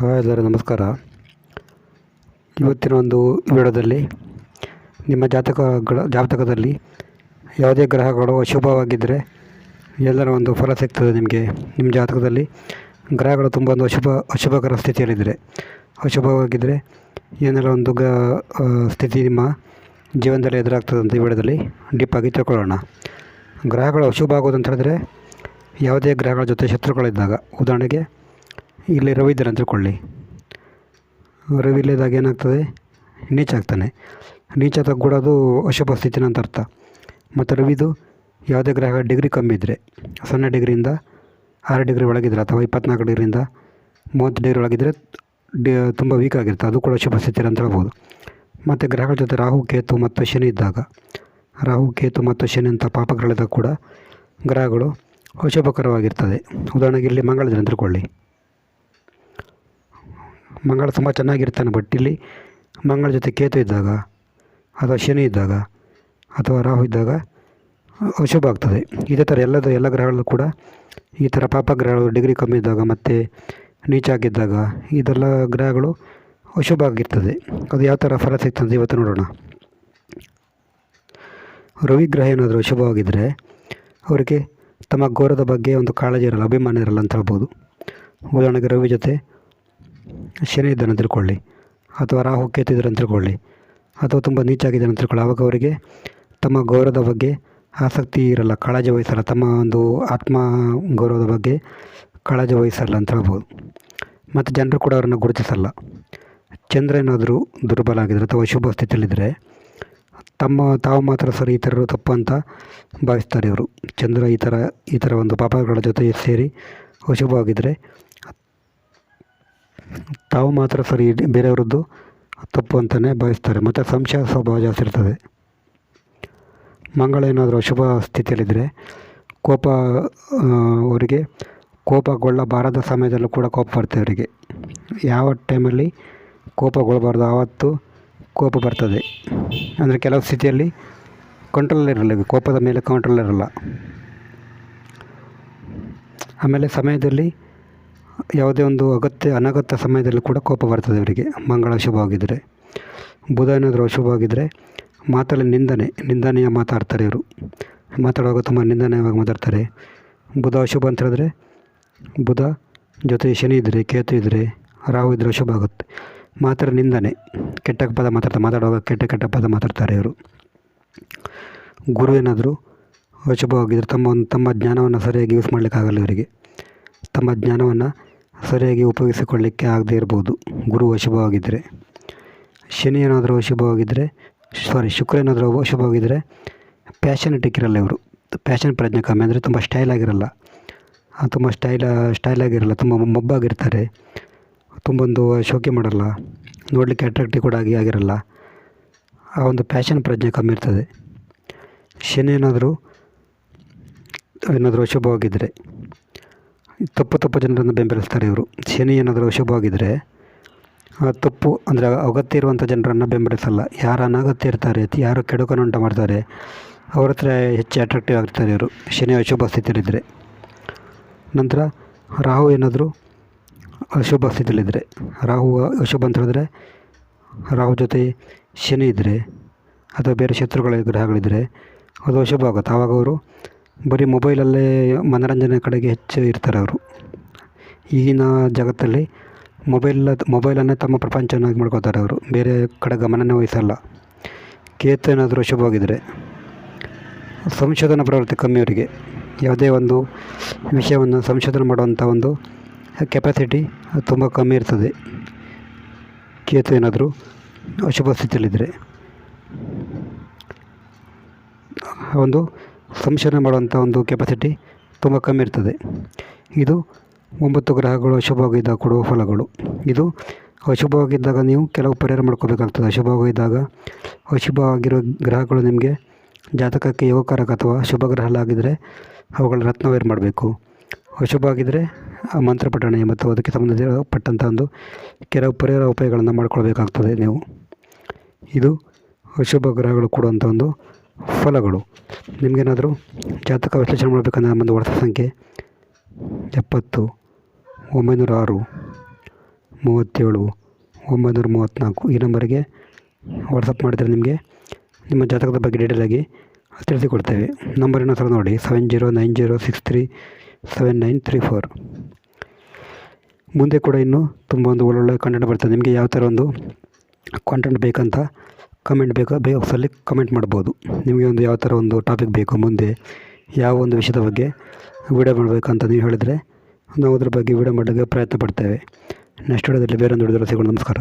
Hi ಎಲ್ಲರೂ, ನಮಸ್ಕಾರ. ಇವತ್ತಿನ ಒಂದು ವಿಡಿಯೋದಲ್ಲಿ ನಿಮ್ಮ ಜಾತಕಗಳ, ಜಾತಕದಲ್ಲಿ ಯಾವುದೇ ಗ್ರಹಗಳು ಅಶುಭವಾಗಿದ್ದರೆ ಎಲ್ಲರ ಒಂದು ಫಲ ಸಿಗ್ತದೆ ನಿಮಗೆ. ನಿಮ್ಮ ಜಾತಕದಲ್ಲಿ ಗ್ರಹಗಳು ತುಂಬ ಒಂದು ಅಶುಭ, ಅಶುಭಕರ ಸ್ಥಿತಿಯಲ್ಲಿದ್ದರೆ, ಅಶುಭವಾಗಿದ್ದರೆ ಏನೆಲ್ಲ ಒಂದು ಗ ಸ್ಥಿತಿ ನಿಮ್ಮ ಜೀವನದಲ್ಲಿ ಎದುರಾಗ್ತದೆ ಅಂತ ಈ ವಿಡಿಯೋದಲ್ಲಿ ಡೀಪಾಗಿ ತಿಳ್ಕೊಳ್ಳೋಣ. ಗ್ರಹಗಳು ಅಶುಭ ಆಗೋದು ಅಂತ ಹೇಳಿದ್ರೆ ಯಾವುದೇ ಗ್ರಹಗಳ ಜೊತೆ ಶತ್ರುಗಳಿದ್ದಾಗ, ಉದಾಹರಣೆಗೆ ಇಲ್ಲಿ ರವಿ ಇದ್ದಾರೆ ಅಂತಕೊಳ್ಳಿ ರವಿ ಇಲ್ಲದಾಗ ಏನಾಗ್ತದೆ? ನೀಚ ನೀಚಾದಾಗ ಕೂಡ ಅದು ಅಶುಭ ಸ್ಥಿತಿನ ಅಂತ ಅರ್ಥ. ಮತ್ತು ರವಿದು ಯಾವುದೇ ಗ್ರಹ ಡಿಗ್ರಿ ಕಮ್ಮಿ ಇದ್ದರೆ ಸೊನ್ನೆ ಡಿಗ್ರಿಯಿಂದ ಆರು ಡಿಗ್ರಿ ಒಳಗಿದ್ರೆ ಅಥವಾ ಇಪ್ಪತ್ನಾಲ್ಕು ಡಿಗ್ರಿಯಿಂದ ಮೂವತ್ತು ಡಿಗ್ರಿ ಒಳಗಿದ್ರೆ ಡಿ ತುಂಬ ವೀಕ್ ಆಗಿರುತ್ತೆ. ಅದು ಕೂಡ ಅಶುಭ ಸ್ಥಿತಿ ಅಂತ ಹೇಳ್ಬೋದು. ಮತ್ತು ಗ್ರಹಗಳ ಜೊತೆ ರಾಹು, ಕೇತು ಮತ್ತು ಶನಿ ಇದ್ದಾಗ, ರಾಹು, ಕೇತು ಮತ್ತು ಶನಿ ಅಂತ ಪಾಪಗಳಿದ್ದಾಗ ಕೂಡ ಗ್ರಹಗಳು ಅಶುಭಕರವಾಗಿರ್ತದೆ. ಉದಾಹರಣೆಗೆ ಇಲ್ಲಿ ಮಂಗಳ ದಿನ ಅಂತ ತಿಳ್ಕೊಳ್ಳಿ. ಮಂಗಳ ತುಂಬ ಚೆನ್ನಾಗಿರ್ತಾನೆ ಬಟ್ ಇಲ್ಲಿ ಮಂಗಳ ಜೊತೆ ಕೇತು ಇದ್ದಾಗ ಅಥವಾ ಶನಿ ಇದ್ದಾಗ ಅಥವಾ ರಾಹು ಇದ್ದಾಗ ಅಶುಭ ಆಗ್ತದೆ. ಇದೇ ಥರ ಎಲ್ಲದ, ಎಲ್ಲ ಗ್ರಹಗಳಲ್ಲೂ ಕೂಡ ಈ ಥರ ಪಾಪ ಗ್ರಹಗಳು ಡಿಗ್ರಿ ಕಮ್ಮಿ ಇದ್ದಾಗ ಮತ್ತು ನೀಚಾಗಿದ್ದಾಗ ಇದೆಲ್ಲ ಗ್ರಹಗಳು ಅಶುಭ ಆಗಿರ್ತದೆ. ಅದು ಯಾವ ಥರ ಫಲ ಸಿಗ್ತದೆ ಇವತ್ತು ನೋಡೋಣ. ರವಿ ಗ್ರಹ ಏನಾದರೂ ಅಶುಭವಾಗಿದ್ದರೆ ಅವರಿಗೆ ತಮ್ಮ ಗೌರವದ ಬಗ್ಗೆ ಒಂದು ಕಾಳಜಿ ಇರಲ್ಲ, ಅಭಿಮಾನ ಇರಲ್ಲ ಅಂತ ಹೇಳ್ಬೋದು. ಉದಾಹರಣೆಗೆ ರವಿ ಜೊತೆ ಶನಿ ಇದ್ದಾನೆ ತಿಳ್ಕೊಳ್ಳಿ. ಅಥವಾ ರಾಹು ಕೇತು ಇದ್ದಾರೆ ಅಂತ ತಿಳ್ಕೊಳ್ಳಿ. ಅಥವಾ ತುಂಬ ನೀಚಾಗಿದ್ದಾನೆ ತಿಳ್ಕೊಳ್ಳಿ. ಆವಾಗ ಅವರಿಗೆ ತಮ್ಮ ಗೌರವದ ಬಗ್ಗೆ ಆಸಕ್ತಿ ಇರಲ್ಲ, ಕಾಳಜಿ ವಹಿಸಲ್ಲ. ತಮ್ಮ ಒಂದು ಆತ್ಮ ಗೌರವದ ಬಗ್ಗೆ ಕಾಳಜಿ ವಹಿಸಲ್ಲ ಅಂತ ಹೇಳ್ಬೋದು. ಮತ್ತು ಜನರು ಕೂಡ ಅವರನ್ನು ಗುರುತಿಸಲ್ಲ. ಚಂದ್ರ ಏನಾದರೂ ದುರ್ಬಲ ಆಗಿದ್ದರೆ ಅಥವಾ ಶುಭ ಸ್ಥಿತಿಯಲ್ಲಿದ್ದರೆ ತಮ್ಮ ತಾವು ಮಾತ್ರ ಸರಿ, ಇತರರು ತಪ್ಪು ಅಂತ ಭಾವಿಸ್ತಾರೆ ಇವರು. ಚಂದ್ರ ಈ ಥರ ಈ ಥರ ಒಂದು ಪಾಪಗಳ ಜೊತೆ ಸೇರಿ ಅಶುಭವಾಗಿದ್ದರೆ ತಾವು ಮಾತ್ರ ಸರಿ, ಬೇರೆಯವರದ್ದು ತಪ್ಪು ಅಂತಲೇ ಭಾವಿಸ್ತಾರೆ. ಮತ್ತು ಸಂಶಯ ಸ್ವಭಾವ ಜಾಸ್ತಿ ಇರ್ತದೆ. ಮಂಗಳ ಏನಾದರೂ ಅಶುಭ ಸ್ಥಿತಿಯಲ್ಲಿದ್ದರೆ ಕೋಪ ಅವರಿಗೆ ಕೋಪಗೊಳ್ಳಬಾರದ ಸಮಯದಲ್ಲೂ ಕೂಡ ಕೋಪ ಬರ್ತದೆ ಅವರಿಗೆ. ಯಾವ ಟೈಮಲ್ಲಿ ಕೋಪಗೊಳ್ಳಬಾರ್ದು ಆವತ್ತು ಕೋಪ ಬರ್ತದೆ. ಅಂದರೆ ಕೆಲವು ಸ್ಥಿತಿಯಲ್ಲಿ ಕಂಟ್ರೋಲ್ ಇರಲ್ಲ, ಕೋಪದ ಮೇಲೆ ಕಂಟ್ರೋಲ್ ಇರಲ್ಲ. ಆಮೇಲೆ ಸಮಯದಲ್ಲಿ ಯಾವುದೇ ಒಂದು ಅಗತ್ಯ, ಅನಗತ್ಯ ಸಮಯದಲ್ಲಿ ಕೂಡ ಕೋಪ ಬರ್ತದೆ ಅವರಿಗೆ. ಮಂಗಳ ಶುಭವಾಗಿದ್ದರೆ ಬುಧ ಏನಾದರೂ ಅಶುಭವಾಗಿದ್ದರೆ ಮಾತಲ್ಲಿ ನಿಂದನೆ, ನಿಂದನೆಯ ಮಾತಾಡ್ತಾರೆ ಇವರು. ಮಾತಾಡುವಾಗ ತುಂಬ ನಿಂದನೆಯವಾಗಿ ಮಾತಾಡ್ತಾರೆ. ಬುಧ ಅಶುಭ ಅಂತ ಹೇಳಿದ್ರೆ, ಬುಧ ಜೊತೆ ಶನಿ ಇದ್ದರೆ ಕೇತು ಇದ್ದರೆ ರಾಹು ಇದ್ದರೆ ಅಶುಭ ಆಗುತ್ತೆ. ಮಾತ್ರ ನಿಂದನೆ, ಕೆಟ್ಟ ಪದ ಮಾತಾಡ್ತಾರೆ ಮಾತಾಡುವಾಗ ಕೆಟ್ಟ ಕೆಟ್ಟ ಪದ ಮಾತಾಡ್ತಾರೆ ಇವರು. ಗುರು ಏನಾದರೂ ಅಶುಭವಾಗಿದ್ದರೆ ತಮ್ಮ ಒಂದು, ತಮ್ಮ ಜ್ಞಾನವನ್ನು ಸರಿಯಾಗಿ ಯೂಸ್ ಮಾಡಲಿಕ್ಕಾಗಲ್ಲ ಇವರಿಗೆ. ತಮ್ಮ ಜ್ಞಾನವನ್ನು ಸರಿಯಾಗಿ ಉಪಯೋಗಿಸಿಕೊಳ್ಳಿಕ್ಕೆ ಆಗದೇ ಇರ್ಬೋದು. ಗುರು ಅಶುಭವಾಗಿದ್ದರೆ. ಶನಿ ಏನಾದರೂ ಅಶುಭವಾಗಿದ್ದರೆ ಸಾರಿ ಶುಕ್ರ ಏನಾದರೂ ಅಶುಭವಾಗಿದ್ದರೆ ಪ್ಯಾಷನೆಟಿಕ್ ಇರಲ್ಲ ಇವರು. ಪ್ಯಾಷನ್ ಪ್ರಜ್ಞೆ ಕಮ್ಮಿ ಅಂದರೆ ತುಂಬ ಸ್ಟೈಲ್ ಆಗಿರಲ್ಲ. ತುಂಬ ಸ್ಟೈಲ ಸ್ಟೈಲ್ ಆಗಿರಲ್ಲ, ತುಂಬ ಮೊಬ್ಬಾಗಿರ್ತಾರೆ. ತುಂಬೊಂದು ಶೋಕಿ ಮಾಡಲ್ಲ. ನೋಡಲಿಕ್ಕೆ ಅಟ್ರಾಕ್ಟಿವ್ ಕೂಡ ಆಗಿ ಆಗಿರಲ್ಲ. ಆ ಒಂದು ಪ್ಯಾಷನ್ ಪ್ರಜ್ಞೆ ಕಮ್ಮಿ ಇರ್ತದೆ. ಶನಿ ಏನಾದರೂ ಏನಾದರೂ ಅಶುಭವಾಗಿದ್ದರೆ ತಪ್ಪು ತಪ್ಪು ಜನರನ್ನು ಬೆಂಬಲಿಸ್ತಾರೆ ಇವರು. ಶನಿ ಏನಾದರೂ ಅಶುಭವಾಗಿದ್ದರೆ ಆ ತಪ್ಪು ಅಂದರೆ ಅಗತ್ಯ ಇರುವಂಥ ಜನರನ್ನು ಬೆಂಬಲಿಸಲ್ಲ. ಯಾರು ಅನಗತ್ಯ ಇರ್ತಾರೆ, ಯಾರು ಕೆಡುಕನ್ನು ಉಂಟು ಮಾಡ್ತಾರೆ, ಅವ್ರ ಹತ್ರ ಹೆಚ್ಚು ಅಟ್ರಾಕ್ಟಿವ್ ಆಗ್ತಾರೆ ಇವರು. ಶನಿ ಅಶುಭ ಸ್ಥಿತಿಯಲ್ಲಿದ್ದರೆ ನಂತರ ರಾಹು ಏನಾದರೂ ಅಶುಭ ಸ್ಥಿತಿಯಲ್ಲಿದ್ದರೆ ರಾಹು ಅಶುಭ ಅಂತ ಹೇಳಿದ್ರೆ ರಾಹು ಜೊತೆ ಶನಿ ಇದ್ದರೆ ಅಥವಾ ಬೇರೆ ಶತ್ರುಗಳ ಗ್ರಹಗಳಿದ್ದರೆ ಅದು ಅಶುಭ ಆಗುತ್ತೆ. ಆವಾಗ ಅವರು ಬರೀ ಮೊಬೈಲಲ್ಲೇ ಮನೋರಂಜನೆ ಕಡೆಗೆ ಹೆಚ್ಚು ಇರ್ತಾರೆ ಅವರು. ಈಗಿನ ಜಗತ್ತಲ್ಲಿ ಮೊಬೈಲ್ ಮೊಬೈಲನ್ನೇ ತಮ್ಮ ಪ್ರಪಂಚವನ್ನಾಗಿ ಮಾಡ್ಕೋತಾರೆ ಅವರು. ಬೇರೆ ಕಡೆ ಗಮನನೇ ವಹಿಸಲ್ಲ. ಕೇತು ಏನಾದರೂ ಶುಭವಾಗಿದ್ದರೆ ಸಂಶೋಧನಾ ಪ್ರವೃತ್ತಿ ಕಮ್ಮಿ ಅವರಿಗೆ. ಯಾವುದೇ ಒಂದು ವಿಷಯವನ್ನು ಸಂಶೋಧನೆ ಮಾಡುವಂಥ ಒಂದು ಕೆಪಾಸಿಟಿ ತುಂಬ ಕಮ್ಮಿ ಇರ್ತದೆ. ಕೇತು ಏನಾದರೂ ಅಶುಭ ಸ್ಥಿತಿಯಲ್ಲಿದ್ದರೆ. ಒಂದು ಸಂಶೋಧನೆ ಮಾಡುವಂಥ ಒಂದು ಕೆಪಾಸಿಟಿ ತುಂಬ ಕಮ್ಮಿ ಇರ್ತದೆ. ಇದು ಒಂಬತ್ತು ಗ್ರಹಗಳು ಅಶುಭವಾಗಿದ್ದಾಗ ಕೊಡುವ ಫಲಗಳು. ಇದು ಅಶುಭವಾಗಿದ್ದಾಗ ನೀವು ಕೆಲವು ಪರಿಹಾರ ಮಾಡ್ಕೋಬೇಕಾಗ್ತದೆ. ಅಶುಭವಾಗಿದ್ದಾಗ ಅಶುಭವಾಗಿರೋ ಗ್ರಹಗಳು ನಿಮಗೆ ಜಾತಕಕ್ಕೆ ಯೋಗಕಾರಕ ಅಥವಾ ಶುಭ ಗ್ರಹಗಳಾಗಿದ್ದರೆ ಅವುಗಳ ರತ್ನವೇರ್ ಮಾಡಬೇಕು. ಅಶುಭ ಆಗಿದ್ದರೆ ಆ ಮಂತ್ರ ಪಠಣೆ ಮತ್ತು ಅದಕ್ಕೆ ಸಂಬಂಧಪಟ್ಟಂಥ ಒಂದು ಕೆಲವು ಪರಿಹಾರ ಉಪಾಯಗಳನ್ನು ಮಾಡ್ಕೊಳ್ಬೇಕಾಗ್ತದೆ ನೀವು. ಇದು ಅಶುಭ ಗ್ರಹಗಳು ಕೊಡುವಂಥ ಒಂದು ಫಲಗಳು. ನಿಮಗೇನಾದರೂ ಜಾತಕ ವಿಶ್ಲೇಷಣೆ ಮಾಡಬೇಕಂದ್ರೆ ನಮ್ಮದು ವಾಟ್ಸಪ್ ಸಂಖ್ಯೆ ಎಪ್ಪತ್ತು ಒಂಬೈನೂರ ಆರು ಮೂವತ್ತೇಳು ಒಂಬೈನೂರ ಮೂವತ್ತ್ನಾಲ್ಕು ಈ ನಂಬರಿಗೆ ವಾಟ್ಸಪ್ ಮಾಡಿದರೆ ನಿಮಗೆ ನಿಮ್ಮ ಜಾತಕದ ಬಗ್ಗೆ ಡೀಟೇಲಾಗಿ ತಿಳಿಸಿಕೊಡ್ತೇವೆ. ನಂಬರ್ ಇನ್ನೊಂದು ಸಲ ನೋಡಿ seven zero nine zero six three seven nine three four ಮುಂದೆ ಕೂಡ ಇನ್ನೂ ತುಂಬ ಒಂದು ಒಳ್ಳೊಳ್ಳೆ ಕಂಟೆಂಟ್ ಬರ್ತದೆ. ನಿಮಗೆ ಯಾವ ಥರ ಒಂದು ಕಾಂಟೆಂಟ್ ಬೇಕಂತ ಕಮೆಂಟ್ ಬೇಕಾ? ಬಾಕ್ಸಲ್ಲಿ ಕಮೆಂಟ್ ಮಾಡ್ಬೋದು. ನಿಮಗೆ ಒಂದು ಯಾವ ಥರ ಒಂದು ಟಾಪಿಕ್ ಬೇಕು ಮುಂದೆ, ಯಾವ ಒಂದು ವಿಷಯದ ಬಗ್ಗೆ ವಿಡಿಯೋ ಮಾಡಬೇಕಂತ ನೀವು ಹೇಳಿದರೆ ನಾವು ಅದ್ರ ಬಗ್ಗೆ ವಿಡಿಯೋ ಮಾಡಲಿಕ್ಕೆ ಪ್ರಯತ್ನ ಪಡ್ತೇವೆ. ನೆಕ್ಸ್ಟ್ ವಿಡಿಯೋದಲ್ಲಿ ಬೇರೊಂದು ವಿಡಿಯೋದಲ್ಲಿ ಸಿಗೋಣ. ನಮಸ್ಕಾರ.